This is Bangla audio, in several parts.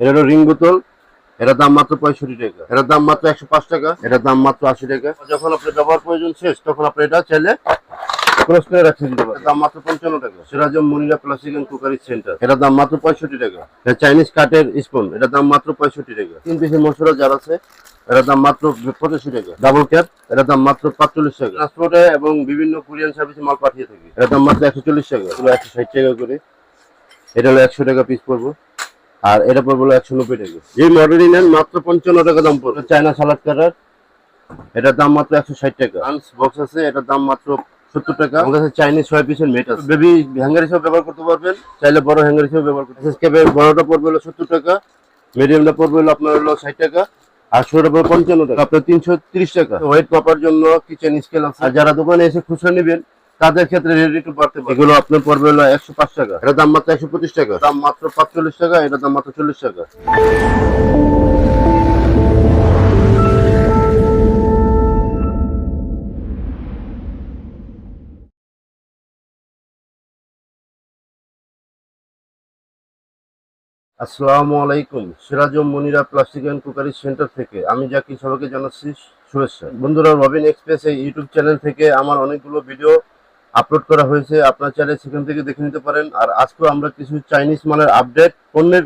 এটা হলো রিং বোতল এটার দাম মাত্র পঁয়ষট্টি টাকা। এটার দাম মাত্র একশো পাঁচ টাকা এটার দাম মাত্র আশি টাকা। যখন আপনার ব্যবহার প্রয়োজন শেষ, তখন আপনি এটা চাইলে দাম মাত্র পঞ্চান্ন টাকা। মনিরা সেন্টার এটার দাম মাত্র টাকা। চাইনিজ কাঠের দাম মাত্র পঁয়ষট্টি টাকা। তিন মশলা আছে এটার দাম মাত্র টাকা। ডাবল দাম মাত্র পাঁচচল্লিশ টাকা। ট্রান্সপোর্টে এবং বিভিন্ন কুরিয়ান সার্ভিসে মাল পাঠিয়ে থাকি। এটার দাম মাত্র একশো চল্লিশ টাকা। একশো ষাট টাকা করে। এটা হলো একশো টাকা পিস পড়ব। আর এটা পড়ব একশো নব্বই টাকা। যে মডেলই নেন মাত্র পঞ্চান্ন টাকা দাম পড়বে। চায়না সালাদ কাটার এটার দাম মাত্র একশো ষাট টাকা। আনস বক্স আছে এটার দাম মাত্র সত্তর টাকা। আমার কাছে চাইনিজ ছয় পিসের মেট আছে। বেবি হ্যাঙ্গার হিসেবে ব্যবহার করতে পারবেন। চাইলে বড় হ্যাঙ্গার হিসেবে ব্যবহার করতে এসকেপের বড়টা পড়বে হলো সত্তর টাকা। মিডিয়ামটা পড়বে হলো আপনার হলো ষাট টাকা। আর ছোটটা পড়বে পঞ্চান্ন টাকা। আপনার তিনশো তিরিশ টাকা। ওয়েট মাপার জন্য কিচেন স্কেল আছে। আর যারা দোকানে এসে খুচরা নেবেন তাদের ক্ষেত্রে রেডি টু পারতে এগুলো আপনার পড়বে হলো একশো পাঁচ টাকা। এটার দাম মাত্র একশো পঁচিশ টাকা। দাম মাত্র পাঁচচল্লিশ টাকা এটার দাম মাত্র চল্লিশ টাকা। আসসালামু আলাইকুম Sirajam Monira plastic and cookery centre থেকে। আমি যাকে সবাইকে জানাচ্ছি শুভেচ্ছা। বন্ধুরা রবিন এক্সপ্রেস এই ইউটিউব চ্যানেল থেকে আমার অনেকগুলো ভিডিও আপলোড করা হয়েছে আপনার চাইলে সেখান থেকে দেখে নিতে পারেন। আর আজকেও আমরা কিছু চাইনিজ মালের আপডেট পণ্যের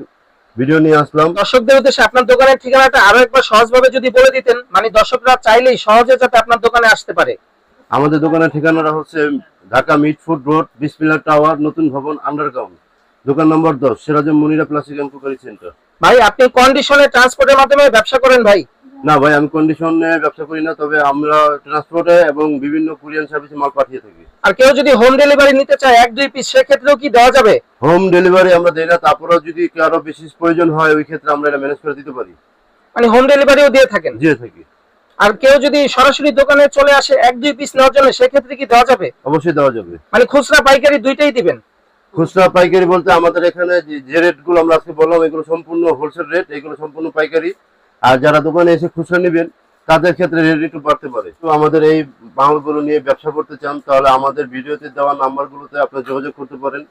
ভিডিও নিয়ে আসলাম। দর্শকদের উদ্দেশ্যে আপনার দোকানের ঠিকানাটা আরও একবার সহজভাবে যদি বলে দিতেন মানে দর্শকরা চাইলেই সহজে যাতে আপনার দোকানে আসতে পারে। আমাদের দোকানের ঠিকানাটা হচ্ছে Dhaka meat food road Bismillah tower নতুন ভবন আন্ডারগ্রাউন্ড দোকান নম্বর দশ Sirajam Monira plastic and cookery centre ভাই আপনি কন্ডিশনে ট্রান্সপোর্টের মাধ্যমে ব্যবসা করেন ভাই। না ভাই আমি কন্ডিশনে ব্যবসা করি না তবে আমরা ট্রান্সপোর্টে এবং বিভিন্ন কুরিয়ান সার্ভিসে মাল পাঠিয়ে থাকি। আর কেউ যদি হোম ডেলিভারি নিতে চায় এক দুই পিস সেক্ষেত্রেও কি দেওয়া যাবে? হোম ডেলিভারি আমরা দেই না তারপরেও যদি কারও বিশেষ প্রয়োজন হয় ওই ক্ষেত্রে আমরা এটা ম্যানেজ করে দিতে পারি। মানে হোম ডেলিভারিও দিয়ে থাকেন? দিয়ে থাকি। আর কেউ যদি সরাসরি দোকানে চলে আসে এক দুই পিস নেওয়ার জন্য সেক্ষেত্রে কি দেওয়া যাবে? অবশ্যই দেওয়া যাবে। মানে খুচরা পাইকারি দুইটাই দিবেন? খুচরা পাইকারি বলতে আমাদের এখানে যে- যে রেটগুলো আমরা আজকে বললাম এগুলো সম্পূর্ণ হোলসেল রেট এগুলো সম্পূর্ণ পাইকারি। আর যারা দোকানে এসে খুচরা নেবেন, তাদের ক্ষেত্রে রেট একটু বাড়তে পারে। তো আমাদের এই মালগুলো নিয়ে ব্যবসা করতে চান, তাহলে আমাদের ভিডিওতে দেওয়া নাম্বারগুলোতে আপনার যোগাযোগ করতে পারেন।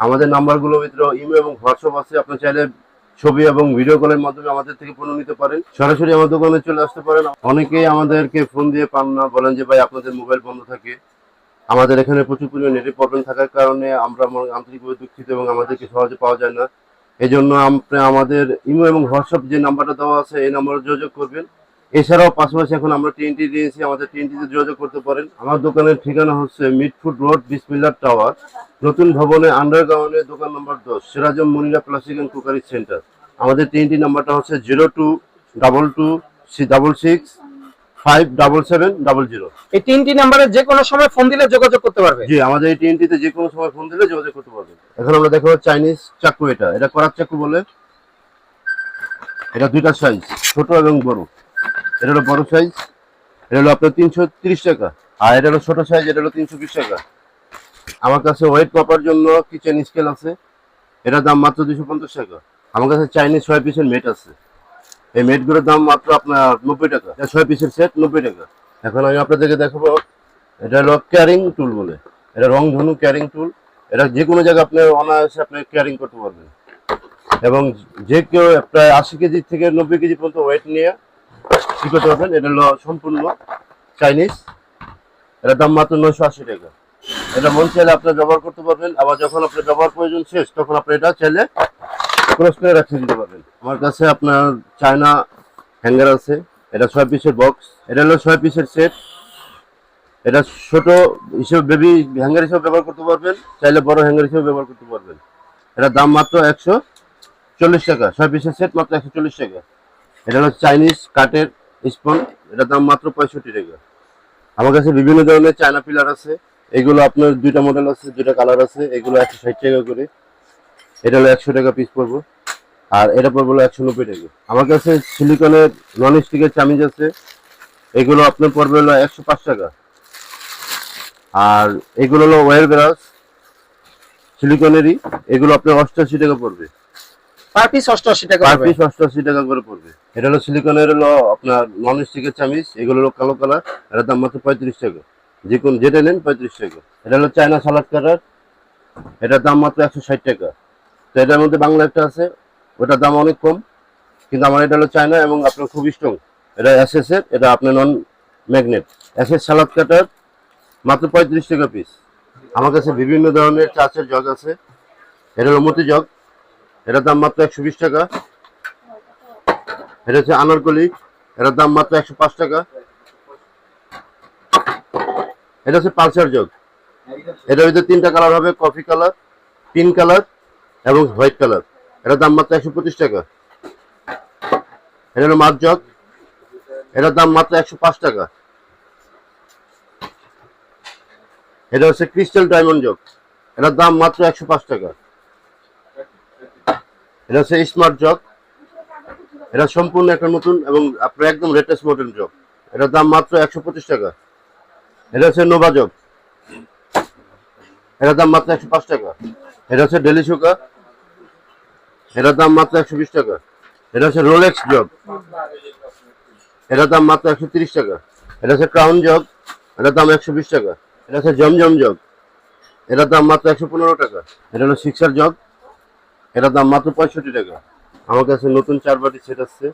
আমাদের নাম্বারগুলোর ভিতরে ইমো এবং হোয়াটসঅ্যাপ আছে, আপনি চাইলে ছবি এবং ভিডিও কলের মাধ্যমে আমাদের থেকে পণ্য নিতে পারেন। সরাসরি আমার দোকানে চলে আসতে পারেন। অনেকেই আমাদেরকে ফোন দিয়ে পান না, বলেন যে, ভাই, আপনাদের মোবাইল বন্ধ থাকে। আমাদের এখানে প্রচুর পরিমাণে নেটের প্রবলেম থাকার কারণে আমরা আন্তরিকভাবে দুঃখিত এবং আমাদেরকে সহজে পাওয়া যায় না। এই জন্য আপনি আমাদের ইমো এবং হোয়াটসঅ্যাপ যে নাম্বারটা দেওয়া আছে, এই নাম্বারে যোগাযোগ করবেন। এছাড়াও পাশাপাশি এখন আমরা টিএনটি দিয়েছি আমাদের টিএনটিতে যোগাযোগ করতে পারেন। আমার দোকানের ঠিকানা হচ্ছে মিটফুড রোড বিসমিল্লার টাওয়ার। নতুন ভবনে আন্ডারগ্রাউন্ডে দোকান নম্বর দশ, Sirajam Monira plastic and cookery centre. আমাদের টিএনটি নাম্বারটা হচ্ছে zero two double two C double six five double seven double zero এই তিনটি নাম্বারে যে কোনো সময় ফোন দিলে যোগাযোগ করতে পারবে। জি আমাদের এই টিএনটিতে যে কোনো সময় ফোন দিলে যোগাযোগ করতে পারবেন এখন আমরা দেখো চাইনিজ চাকু এটা। এটা করার চাকু বলে এটা দুইটা সাইজ ছোট এবং বড়। এটা হলো বড় সাইজ এটা হলো আপনার তিনশো তিরিশ টাকা। আর এটা হলো ছোট সাইজ এটা হলো তিনশো বিশ টাকা। আমার কাছে ওয়েট মাপার জন্য কিচেন স্কেল আছে। এটার দাম মাত্র দুশো পঞ্চাশ টাকা। আমার কাছে চাইনিজ ছয় পিসের মেট আছে। এই মেটগুলোর দাম মাত্র আপনার নব্বই টাকা। ছয় পিসের সেট নব্বই টাকা। এখন আমি আপনাদেরকে দেখাবো, এটা হলো ক্যারিং টুল বলে। এটা রং ধনু ক্যারিং টুল এটা যে কোনো জায়গায় আপনি অনায়াসে আপনি ক্যারিং করতে পারবেন। এবং যে কেউ প্রায় আশি কেজি থেকে নব্বই কেজি পর্যন্ত ওয়েট নিয়ে কি করতে পারবেন, এটা হলো সম্পূর্ণ চাইনিজ এটার দাম মাত্র নয়শো আশি টাকা। এটা মন চাইলে আপনি ব্যবহার করতে পারবেন। আবার যখন আপনার ব্যবহার প্রয়োজন শেষ, তখন আপনি এটা চাইলে ক্রস করে রাখতে দিতে পারবেন আমার কাছে আপনার চায়না হ্যাঙ্গার আছে। এটা ছয় পিসের বক্স। এটা হলো ছয় পিসের সেট। এটা ছোট হিসেবে বেবি হ্যাঙ্গার হিসেবে ব্যবহার করতে পারবেন। চাইলে বড় হ্যাঙ্গার হিসেবে ব্যবহার করতে পারবেন। এটার দাম মাত্র একশো চল্লিশ টাকা। ছয় পিসের সেট মাত্র একশো চল্লিশ টাকা। এটা হলো চাইনিজ কাঠের স্পন। এটার দাম মাত্র পঁয়ষট্টি টাকা। আমার কাছে বিভিন্ন ধরনের চায়না পিলার আছে। এগুলো আপনার দুইটা মডেল আছে, দুইটা কালার আছে। এগুলো একশো ষাট টাকা করে। এটা হলো একশো টাকা পিস পড়ব আর এটা পড়ব হলো একশো নব্বই টাকা। আমার কাছে সিলিকনের নন স্টিকের চামিজ আছে। এগুলো আপনার পড়বে হলো একশো পাঁচ টাকা। আর এগুলো হলো ওয়ার ব্রাশ সিলিকনেরই এগুলো আপনার অষ্টআশি টাকা পড়বে পার পিস অষ্টআশি টাকা পার পিস অষ্টআশি টাকা করে পড়বে এটা হলো সিলিকনের হলো আপনার নন স্টিকের চামিচ। এগুলো হলো কালো কালার এটার দাম মাত্র পঁয়ত্রিশ টাকা। যে কোন যেটা নেন পঁয়ত্রিশ টাকা। এটা হলো চায়না সালাদ কাটার। এটার দাম মাত্র একশো ষাট টাকা। তো এটার মধ্যে বাংলা একটা আছে, ওটার দাম অনেক কম, কিন্তু আমার এটা হলো চায়না এবং আপনার খুব স্ট্রং এটা এসএস এর, এটা আপনার নন ম্যাগনেট এসএস সালাদ কাটার মাত্র পঁয়ত্রিশ টাকা পিস আমার কাছে বিভিন্ন ধরনের চাচের জগ আছে। এটা হলো মতি জগ। এটার দাম মাত্র একশো বিশ টাকা। এটা হচ্ছে আনারকলি। এটার দাম মাত্র একশো পাঁচ টাকা। এটা হচ্ছে পালসার জগ। এটার ভিতরে তিনটা কালার হবে কফি কালার পিঙ্ক কালার এবং হোয়াইট কালার। এটার দাম মাত্র একশো পঁচিশ টাকা। এটা হলো মাছ জগ এটার দাম মাত্র একশো পাঁচ টাকা। এটা হচ্ছে ক্রিস্টাল ডায়মন্ড জগ। এটার দাম মাত্র একশো পাঁচ টাকা। এটা হচ্ছে স্মার্ট জগ। এটা সম্পূর্ণ একটা নতুন এবং আপনার একদম লেটেস্ট মডেল জগ। এটার দাম মাত্র একশো পঁচিশ টাকা। এটা হচ্ছে নোভা জগ। এটার দাম মাত্র একশো পাঁচ টাকা। এটা হচ্ছে ডেলি সুকা এটার দাম মাত্র একশো বিশ টাকা। এটা হচ্ছে রোলেক্স জগ এটার দাম মাত্র একশো তিরিশ টাকা। এটা হচ্ছে ক্রাউন জগ এটার দাম একশো বিশ টাকা। এটা হচ্ছে জমজম জগ এটার দাম মাত্র একশো পনেরো টাকা। এটা হলো সিক্সার জগ এটার দাম মাত্র পঁয়ষট্টি টাকা। আমার কাছে নতুন চার বাটি সেট আসছে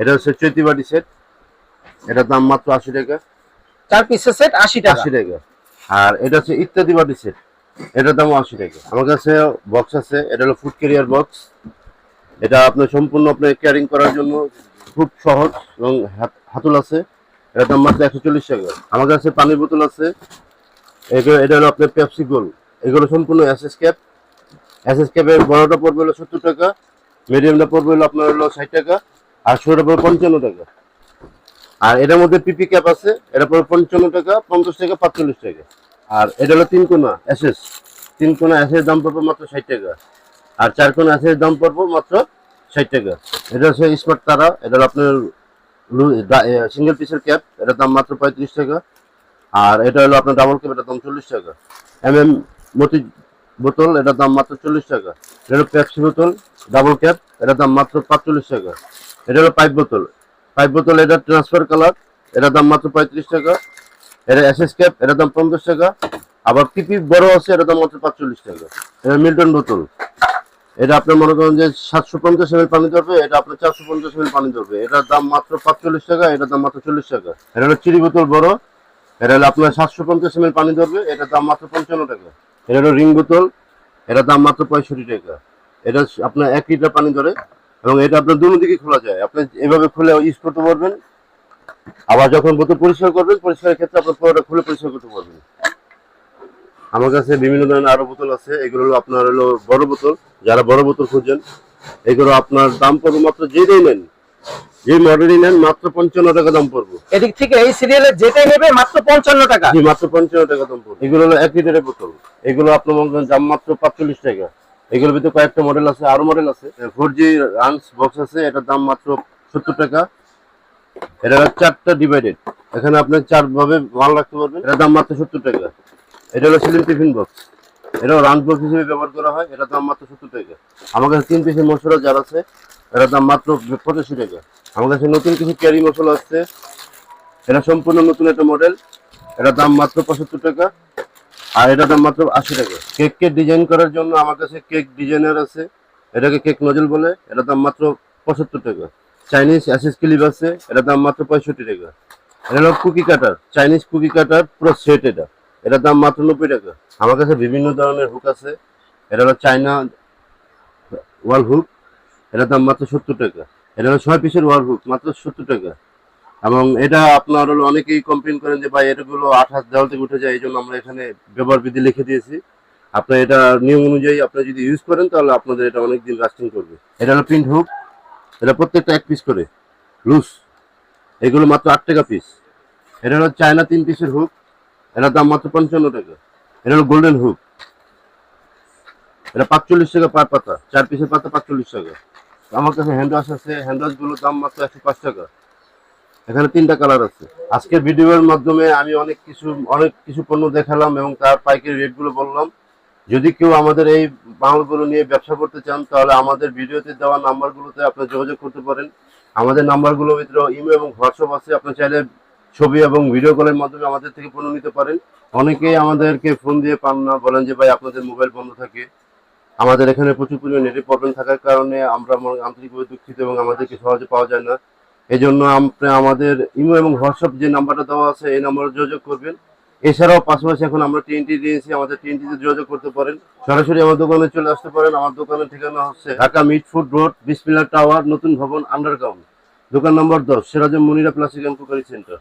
এটা হচ্ছে চৈতি বাটি সেট এটার দাম মাত্র আশি টাকা। চার পিসের সেট আশি টাকা। আশি টাকা। আর এটা হচ্ছে ইত্যাদি বাটি সেট এটার দাম আশি টাকা। আমার কাছে বক্স আছে, এটা হলো ফুড ক্যারিয়ার বক্স এটা আপনার সম্পূর্ণ আপনার ক্যারিং করার জন্য খুব সহজ এবং হাত- হাতুল আছে। এটার দাম মাত্র একশো চল্লিশ টাকা। আমার কাছে পানির বোতল আছে। এটা হলো আপনার পেপসি গোল এগুলো সম্পূর্ণ এসএস ক্যাপ এসএস ক্যাপের বড়টা পড়বে হলো সত্তর টাকা। মিডিয়ামটা পড়বে হলো আপনার হলো ষাট টাকা। আর ছোটটা পড়বে পঞ্চান্ন টাকা। আর এটার মধ্যে পিপি ক্যাপ আছে, এটা পড়বে পঞ্চান্ন টাকা, পঞ্চাশ টাকা, পাঁচচল্লিশ টাকা। আর এটা হলো তিন কোনা এসএস তিন কোনা এসএস দাম পড়বে মাত্র ষাট টাকা। আর চার কোনা এসএস দাম পড়বে মাত্র ষাট টাকা। এটা হচ্ছে স্মার্ট তারা, এটা হলো আপনার সিঙ্গেল পিসের ক্যাপ এটার দাম মাত্র পঁয়ত্রিশ টাকা। আর এটা হলো আপনার ডাবল ক্যাপ এটার দাম চল্লিশ টাকা। এম এম মতি বোতল, এটার দাম মাত্র চল্লিশ টাকা। এটা হলো পেপসি বোতল ডাবল ক্যাপ এটার দাম মাত্র পাঁচচল্লিশ টাকা। এটা হলো পাইপ বোতল। পাইপ বোতল এটা ট্রান্সফার কালার এটার দাম মাত্র পঁয়ত্রিশ টাকা। এটা এসএস ক্যাপ এটার দাম পঞ্চাশ টাকা। আবার পিপি বড় আছে, এটার দাম মাত্র পাঁচচল্লিশ টাকা। এটা মিল্টন বোতল এটা আপনার মনে করেন যে সাতশো পঞ্চাশ এমএল পানি ধরবে, এটা আপনার চারশো পঞ্চাশ এমএল পানি ধরবে। এটার দাম মাত্র পাঁচচল্লিশ টাকা, এটার দাম মাত্র চল্লিশ টাকা। এটা হলো চিনি বোতল বড়। এটা হলো আপনার সাতশো পঞ্চাশ এমএল পানি ধরবে, এটার দাম মাত্র পঞ্চান্ন টাকা। এটা হলো রিং বোতল এটার দাম মাত্র পঁয়ষট্টি টাকা। এটা আপনার এক লিটার পানি ধরে। এবং এটা আপনার দুনো দিকে খোলা যায়। আপনি এভাবে খুলে ইউজ করতে পারবেন। আবার যখন বোতল পরিষ্কার করবেন পরিষ্কারের ক্ষেত্রে আপনার পুরোটা খুলে পরিষ্কার করতে পারবেন। আমার কাছে বিভিন্ন ধরনের আরও বোতল আছে। এগুলো হলো আপনার হলো বড় বোতল। যারা বড় বোতল খুঁজছেন এগুলো আপনার দাম পড়বে মাত্র যেটাই নেন। যে মডেলই নেন মাত্র পঞ্চান্ন টাকা দাম পড়বে। এদিক থেকে এই সিরিয়ালে যেটাই নেবে মাত্র পঞ্চান্ন টাকা। জি মাত্র পঞ্চান্ন টাকা দাম পড়বে। এগুলো হলো এক লিটারের বোতল। এগুলো আপনার মনে করেন দাম মাত্র পাঁচচল্লিশ টাকা। এগুলোর ভিতরে কয়েকটা মডেল আছে, আরও মডেল আছে। ফোর জি রানস বক্স আছে, এটার দাম মাত্র সত্তর টাকা। এটা চারটা ডিভাইডেড এখানে আপনি চার ভাবে মাল রাখতে পারবেন। এটার দাম মাত্র সত্তর টাকা। এটা হলো সিলিং টিফিন বক্স এটাও রান বক্স হিসেবে ব্যবহার করা হয়, এটার দাম মাত্র সত্তর টাকা। আমার কাছে তিন পিসের মশলা যার আছে, এটার দাম মাত্র পঁচাশি টাকা। আমার কাছে নতুন কিছু ক্যারি মশলা আসছে এটা সম্পূর্ণ নতুন একটা মডেল এটার দাম মাত্র পঁচাত্তর টাকা। আর এটার দাম মাত্র আশি টাকা। কেককে ডিজাইন করার জন্য আমার কাছে কেক ডিজাইনার আছে। এটাকে কেক নজল বলে, এটার দাম মাত্র পঁচাত্তর টাকা। চাইনিজ অ্যাসেস ক্লিপ আছে, এটার দাম মাত্র পঁয়ষট্টি টাকা। এটা হলো cookie cutter Chinese cookie cutter পুরো সেট এটা। এটার দাম মাত্র নব্বই টাকা। আমার কাছে বিভিন্ন ধরনের হুক আছে। এটা হলো চাইনা ওয়াল হুক এটার দাম মাত্র সত্তর টাকা। এটা হলো ছয় পিসের ওয়াল হুক মাত্র সত্তর টাকা। এবং এটা আপনার হলো অনেকেই কমপ্লেন করেন যে, ভাই এটাগুলো আঠাশ দেওয়াল থেকে উঠে যায় এই জন্য আমরা এখানে ব্যবহার বিধি লিখে দিয়েছি। আপনার এটা নিয়ম অনুযায়ী আপনি যদি ইউজ করেন, তাহলে আপনাদের এটা অনেক দিন লাস্টিং করবে। এটা হলো প্রিন্ট হুক এটা প্রত্যেকটা এক পিস করে। লুজ এগুলো মাত্র আট টাকা পিস এটা হলো চায়না তিন পিসের হুক এটার দাম মাত্র পঞ্চান্ন টাকা। এটা হলো গোল্ডেন হুক এটা পাঁচচল্লিশ টাকা পার পাতা। চার পিসের পাতা পাঁচচল্লিশ টাকা। আমার কাছে হ্যান্ড ওয়াশ আছে। হ্যান্ড ওয়াশগুলোর দাম মাত্র একশো পাঁচ টাকা। এখানে তিনটা কালার আছে। আজকের ভিডিওর মাধ্যমে আমি অনেক কিছু অনেক কিছু পণ্য দেখালাম এবং তার পাইকারি রেটগুলো বললাম। যদি কেউ আমাদের এই মালগুলো নিয়ে ব্যবসা করতে চান, তাহলে আমাদের ভিডিওতে দেওয়া নাম্বারগুলোতে আপনার যোগাযোগ করতে পারেন। আমাদের নাম্বারগুলোর ভিতরে ইমো এবং হোয়াটসঅ্যাপ আছে। আপনি চাইলে ছবি এবং ভিডিও কলের মাধ্যমে আমাদের থেকে পণ্য নিতে পারেন। অনেকেই আমাদেরকে ফোন দিয়ে পান না, বলেন যে, ভাই, আপনাদের মোবাইল বন্ধ থাকে। আমাদের এখানে প্রচুর পরিমাণে নেটের প্রবলেম থাকার কারণে আমরা আন্তরিকভাবে দুঃখিত এবং আমাদেরকে সহজে পাওয়া যায় না। এই জন্য আপনি আমাদের ইমো এবং হোয়াটসঅ্যাপ যে নাম্বারটা দেওয়া আছে, এই নাম্বারে যোগাযোগ করবেন। এছাড়াও পাশাপাশি এখন আমরা টিএনটি দিয়েছি, আমাদের টিএনটিতে যোগাযোগ করতে পারেন। সরাসরি আমার দোকানে চলে আসতে পারেন। আমার দোকানের ঠিকানা হচ্ছে Dhaka meat food road Bismillah tower, নতুন ভবন, আন্ডারগ্রাউন্ড। দোকান নম্বর দশ Sirajam Monira plastic and cookery centre.